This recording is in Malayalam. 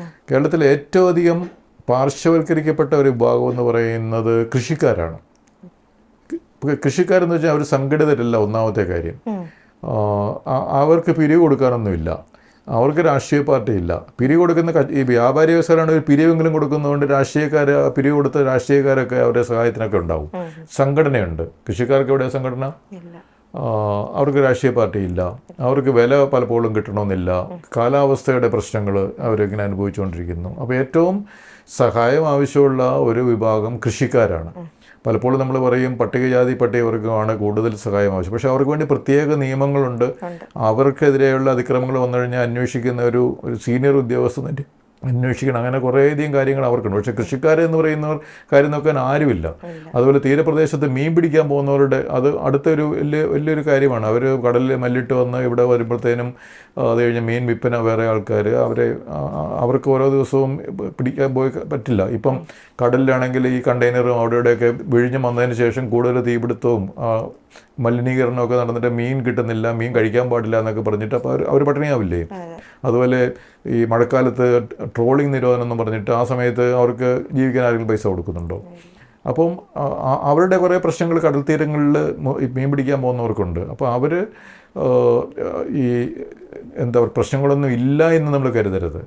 കേരളത്തിൽ ഏറ്റവും അധികം പാർശ്വവൽക്കരിക്കപ്പെട്ട ഒരു വിഭാഗം എന്ന് പറയുന്നത് കൃഷിക്കാരാണ്. കൃഷിക്കാരെന്ന് വെച്ചാൽ അവർ സംഘടിതരല്ല ഒന്നാമത്തെ കാര്യം. അവർക്ക് പിരിവ് കൊടുക്കാനൊന്നുമില്ല. അവർക്ക് രാഷ്ട്രീയ പാർട്ടി ഇല്ല. പിരിവ് കൊടുക്കുന്ന ഈ വ്യാപാരി വ്യവസായമാണ് പിരിവെങ്കിലും കൊടുക്കുന്നതുകൊണ്ട് രാഷ്ട്രീയക്കാർ പിരിവ് കൊടുത്ത രാഷ്ട്രീയക്കാരൊക്കെ അവരുടെ സഹായത്തിനൊക്കെ ഉണ്ടാവും. സംഘടനയുണ്ട്. കൃഷിക്കാർക്ക് എവിടെ സംഘടന? അവർക്ക് രാഷ്ട്രീയ പാർട്ടി ഇല്ല. അവർക്ക് വില പലപ്പോഴും കിട്ടണമെന്നില്ല. കാലാവസ്ഥയുടെ പ്രശ്നങ്ങൾ അവരിങ്ങനെ അനുഭവിച്ചുകൊണ്ടിരിക്കുന്നു. അപ്പോൾ ഏറ്റവും സഹായം ആവശ്യമുള്ള ഒരു വിഭാഗം കൃഷിക്കാരാണ്. പലപ്പോഴും നമ്മൾ പറയും പട്ടികജാതി പട്ടികവർഗമാണ് കൂടുതൽ സഹായം ആവശ്യം. പക്ഷേ അവർക്ക് വേണ്ടി പ്രത്യേക നിയമങ്ങളുണ്ട്. അവർക്കെതിരെയുള്ള അതിക്രമങ്ങൾ വന്നു കഴിഞ്ഞാൽ അന്വേഷിക്കുന്ന ഒരു ഒരു സീനിയർ ഉദ്യോഗസ്ഥൻ തന്നെ അന്വേഷിക്കണം. അങ്ങനെ കുറേയധികം കാര്യങ്ങൾ അവർക്കുണ്ട്. പക്ഷേ കൃഷിക്കാരെന്ന് പറയുന്നവർ കാര്യം നോക്കാൻ ആരുമില്ല. അതുപോലെ തീരപ്രദേശത്ത് മീൻ പിടിക്കാൻ പോകുന്നവരുടെ അത് അടുത്തൊരു വലിയ വലിയൊരു കാര്യമാണ്. അവർ കടലിൽ മല്ലിട്ട് വന്ന് ഇവിടെ വരുമ്പോഴത്തേനും അത് കഴിഞ്ഞ് മീൻ വിൽപ്പന വേറെ ആൾക്കാർ അവരെ അവർക്ക് ഓരോ ദിവസവും പിടിക്കാൻ പോയി പറ്റില്ല. ഇപ്പം കടലിലാണെങ്കിൽ ഈ കണ്ടെയ്നറും അവിടെ ഇവിടെയൊക്കെ വിഴിഞ്ഞ് വന്നതിന് ശേഷം കൂടുതൽ തീപിടുത്തവും മലിനീകരണമൊക്കെ നടന്നിട്ട് മീൻ കിട്ടുന്നില്ല മീൻ കഴിക്കാൻ പാടില്ല എന്നൊക്കെ പറഞ്ഞിട്ട് അപ്പോൾ അവർ അവർ പട്ടിണിയാവില്ലേ? അതുപോലെ ഈ മഴക്കാലത്ത് ട്രോളിംഗ് നിരോധനം എന്ന് പറഞ്ഞിട്ട് ആ സമയത്ത് അവർക്ക് ജീവിക്കാൻ ആരെങ്കിലും പൈസ കൊടുക്കുന്നുണ്ടോ? അപ്പം അവരുടെ കുറേ പ്രശ്നങ്ങൾ കടൽ തീരങ്ങളിൽ മീൻ പിടിക്കാൻ പോകുന്നവർക്കുണ്ട്. അപ്പോൾ അവർ ഈ എന്താ പ്രശ്നങ്ങളൊന്നും ഇല്ല എന്ന് നമ്മൾ കരുതരുത്.